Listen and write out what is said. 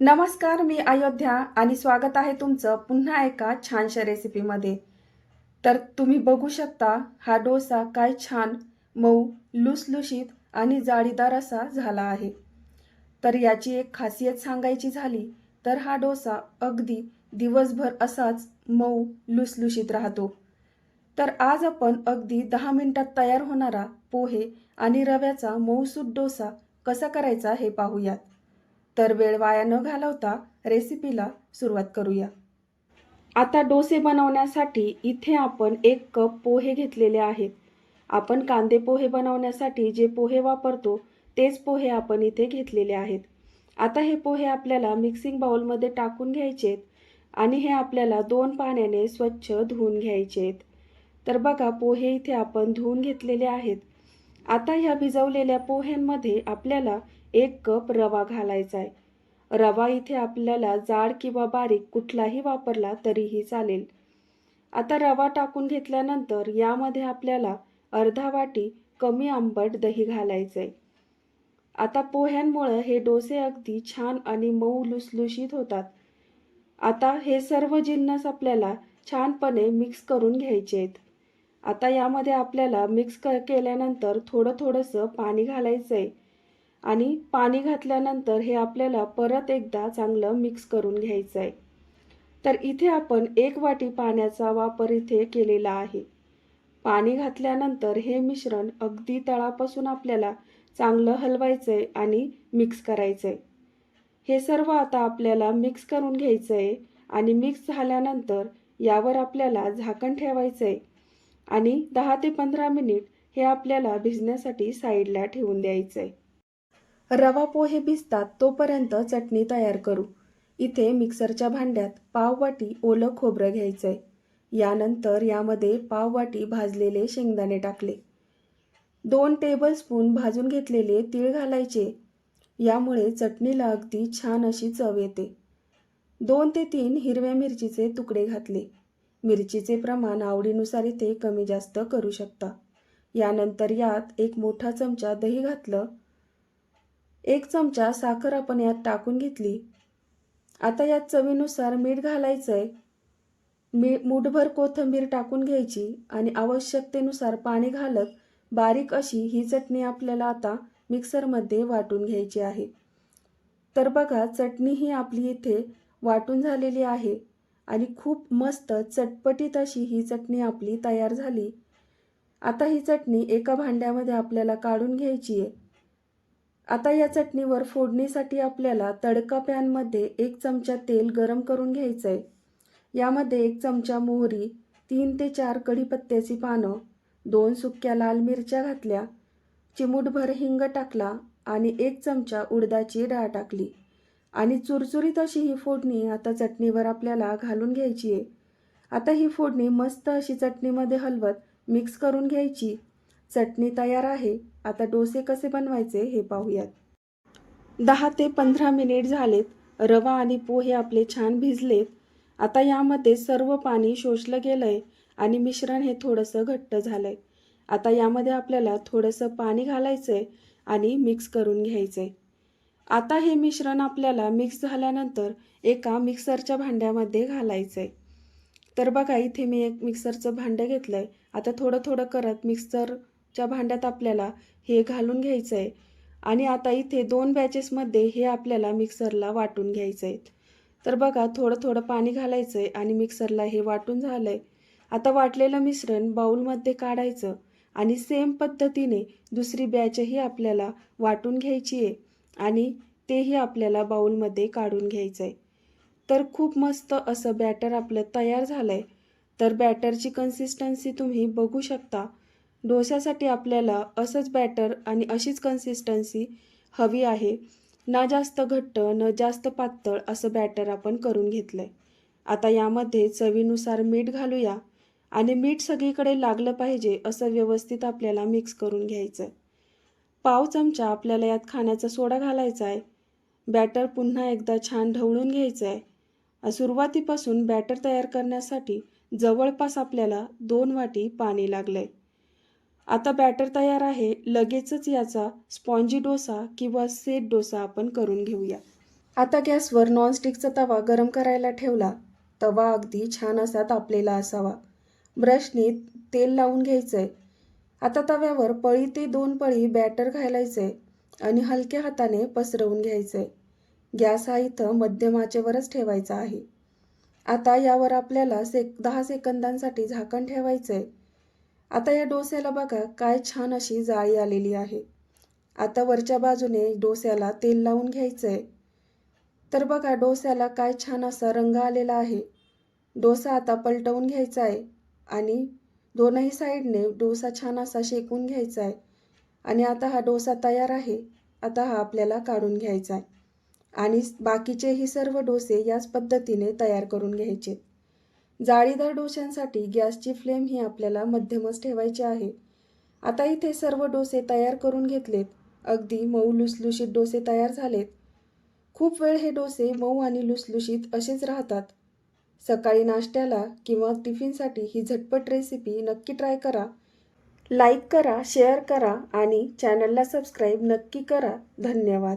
नमस्कार मी अयोध्या आणि स्वागत आहे तुमचं पुन्हा एका छानशा रेसिपीमध्ये. तर तुम्ही बघू शकता हा डोसा काय छान मऊ लुसलुशीत आणि जाळीदार असा झाला आहे. तर याची एक खासियत सांगायची झाली तर हा डोसा अगदी दिवसभर असाच मऊ लुसलुशीत राहतो. तर आज आपण अगदी दहा मिनिटात तयार होणारा पोहे आणि रव्याचा मऊसूत डोसा कसा करायचा हे पाहूयात. तर वेळ वाया न घालवता रेसिपीला सुरुवात करूया. आता डोसे बनवण्यासाठी इथे आपण एक कप पोहे घेतलेले आहेत. आपण कांदे पोहे बनवण्यासाठी जे पोहे वापरतो तेच पोहे आपण इथे घेतलेले आहेत. आता हे पोहे आपल्याला मिक्सिंग बाउलमध्ये टाकून घ्यायचे आणि हे आपल्याला दोन पाण्याने स्वच्छ धुवून घ्यायचे आहेत. तर बघा पोहे इथे आपण धुवून घेतलेले आहेत. आता ह्या भिजवलेल्या पोह्यांमध्ये आपल्याला एक कप रवा घालायचा आहे. रवा इथे आपल्याला जाड किंवा बारीक कुठलाही वापरला तरीही चालेल. आता रवा टाकून घेतल्यानंतर यामध्ये आपल्याला अर्धा वाटी कमी आंबट दही घालायचं आहे आता पोह्यांमुळं हे डोसे अगदी छान आणि मऊ लुसलुशीत होतात. आता हे सर्व जिन्नस आपल्याला छानपणे मिक्स करून घ्यायचे आहेत. आता यामध्ये आपल्याला मिक्स क केल्यानंतर थोडं थोडंसं पाणी घालायचं आहे आणि पाणी घातल्यानंतर हे आपल्याला परत एकदा चांगलं मिक्स करून घ्यायचं आहे तर इथे आपण एक वाटी पाण्याचा वापर इथे केलेला आहे. पाणी घातल्यानंतर हे मिश्रण अगदी तळापासून आपल्याला चांगलं हलवायचं आहे आणि मिक्स करायचं आहे हे सर्व आता आपल्याला मिक्स करून घ्यायचं आहे आणि मिक्स झाल्यानंतर यावर आपल्याला झाकण ठेवायचं आहे आणि दहा ते पंधरा मिनिट हे आपल्याला भिजण्यासाठी साईडला ठेवून द्यायचं आहे रवा पोहे भिजतात तोपर्यंत चटणी तयार करू. इथे मिक्सरच्या भांड्यात पाववाटी ओलं खोबरं घ्यायचं आहे यानंतर यामध्ये पाववाटी भाजलेले शेंगदाणे टाकले. दोन टेबलस्पून भाजून घेतलेले तीळ घालायचे. यामुळे चटणीला अगदी छान अशी चव येते. दोन ते तीन हिरव्या मिरचीचे तुकडे घातले. मिरचीचे प्रमाण आवडीनुसार इथे कमी जास्त करू शकता. यानंतर यात एक मोठा चमचा दही घातलं. एक चमचा साखर आपण यात टाकून घेतली. आता यात चवीनुसार मीठ घालायचं आहे मी मूठभर कोथिंबीर टाकून घ्यायची आणि आवश्यकतेनुसार पाणी घालत बारीक अशी ही चटणी आपल्याला आता मिक्सरमध्ये वाटून घ्यायची आहे. तर बघा चटणी ही आपली इथे वाटून झालेली आहे आणि खूप मस्त चटपटीत अशी ही चटणी आपली तयार झाली. आता ही चटणी एका भांड्यामध्ये आपल्याला काढून घ्यायची आहे. आता या चटणीवर फोडणीसाठी आपल्याला तडका पॅनमध्ये एक चमचा तेल गरम करून घ्यायचं आहे यामध्ये एक चमचा मोहरी तीन ते चार कढीपत्त्याची पानं दोन सुक्या लाल मिरच्या घातल्या चिमूटभर हिंग टाकला आणि एक चमचा उडदाची डाळ टाकली. आणि चुरचुरीत अशी ही फोडणी आता चटणीवर आपल्याला घालून घ्यायची आहे आता ही फोडणी मस्त अशी चटणीमध्ये हलवत मिक्स करून घ्यायची. चटणी तयार आहे. आता डोसे कसे बनवायचे हे पाहूयात. दहा ते पंधरा मिनिट झालेत. रवा आणि पोहे आपले छान भिजलेत. आता यामध्ये सर्व पाणी शोषलं गेलं आहे आणि मिश्रण हे थोडंसं घट्ट झालं आहे आता यामध्ये आपल्याला थोडंसं पाणी घालायचं आहे आणि मिक्स करून घ्यायचं आहे आता हे मिश्रण आपल्याला मिक्स झाल्यानंतर एका मिक्सरच्या भांड्यामध्ये घालायचं आहे तर बघा इथे मी एक मिक्सरचं भांडं घेतलं आहे आता थोडं थोडं करत मिक्सर च्या भांड्यात आपल्याला हे घालून घ्यायचं आहे आणि आता इथे दोन बॅचेसमध्ये हे आपल्याला मिक्सरला वाटून घ्यायचं आहे तर बघा थोडं थोडं पाणी घालायचं आहे आणि मिक्सरला हे वाटून झालं आहे आता वाटलेलं मिश्रण बाऊलमध्ये काढायचं आणि सेम पद्धतीने दुसरी बॅचही आपल्याला वाटून घ्यायची आहे आणि तेही आपल्याला बाऊलमध्ये काढून घ्यायचं आहे तर खूप मस्त असं बॅटर आपलं तयार झालं आहे तर बॅटरची कन्सिस्टन्सी तुम्ही बघू शकता. डोश्यासाठी आपल्याला असंच बॅटर आणि अशीच कन्सिस्टन्सी हवी आहे. ना जास्त घट्ट न जास्त पातळ असं बॅटर आपण करून घेतलं आहे आता यामध्ये चवीनुसार मीठ घालूया आणि मीठ सगळीकडे लागलं पाहिजे असं व्यवस्थित आपल्याला मिक्स करून घ्यायचं आहे पाव चमचा आपल्याला यात खाण्याचा सोडा घालायचा आहे बॅटर पुन्हा एकदा छान ढवळून घ्यायचं आहे सुरुवातीपासून बॅटर तयार करण्यासाठी जवळपास आपल्याला दोन वाटी पाणी लागलं आहे आता बॅटर तयार आहे. लगेचच याचा स्पॉन्जी डोसा किंवा सेट डोसा आपण करून घेऊया. आता गॅसवर नॉनस्टिकचा तवा गरम करायला ठेवला. तवा अगदी छान असा तापलेला असावा. ब्रशनी तेल लावून घ्यायचंय. आता तव्यावर पळी ते दोन पळी बॅटर घालायचंय आणि हलक्या हाताने पसरवून घ्यायचंय. गॅस हा इथं मध्यमाचेवरच ठेवायचा आहे. आता यावर आपल्याला सेक दहा सेकंदांसाठी झाकण ठेवायचं आहे आता या डोस्याला बघा काय छान अशी जाळी आलेली आहे. आता वरच्या बाजूने डोस्याला तेल लावून घ्यायचं आहे तर बघा डोस्याला काय छान असा रंग आलेला आहे. डोसा आता पलटवून घ्यायचा आहे आणि दोनही साईडने डोसा छान असा शेकून घ्यायचा आहे आणि आता हा डोसा तयार आहे. आता हा आपल्याला काढून घ्यायचा आहे आणि बाकीचेही सर्व डोसे याच पद्धतीने तयार करून घ्यायचे जाळीदार डोश्यांसाठी गॅसची फ्लेम ही आपल्याला मध्यमच ठेवायची आहे. आता इथे सर्व डोसे तयार करून घेतलेत. अगदी मऊ लुसलुशीत डोसे तयार झालेत. खूप वेळ हे डोसे मऊ आणि लुसलुशीत असेच राहतात. सकाळी नाश्त्याला किंवा टिफिनसाठी ही झटपट रेसिपी नक्की ट्राय करा. लाईक करा शेअर करा आणि चॅनलला सबस्क्राईब नक्की करा. धन्यवाद.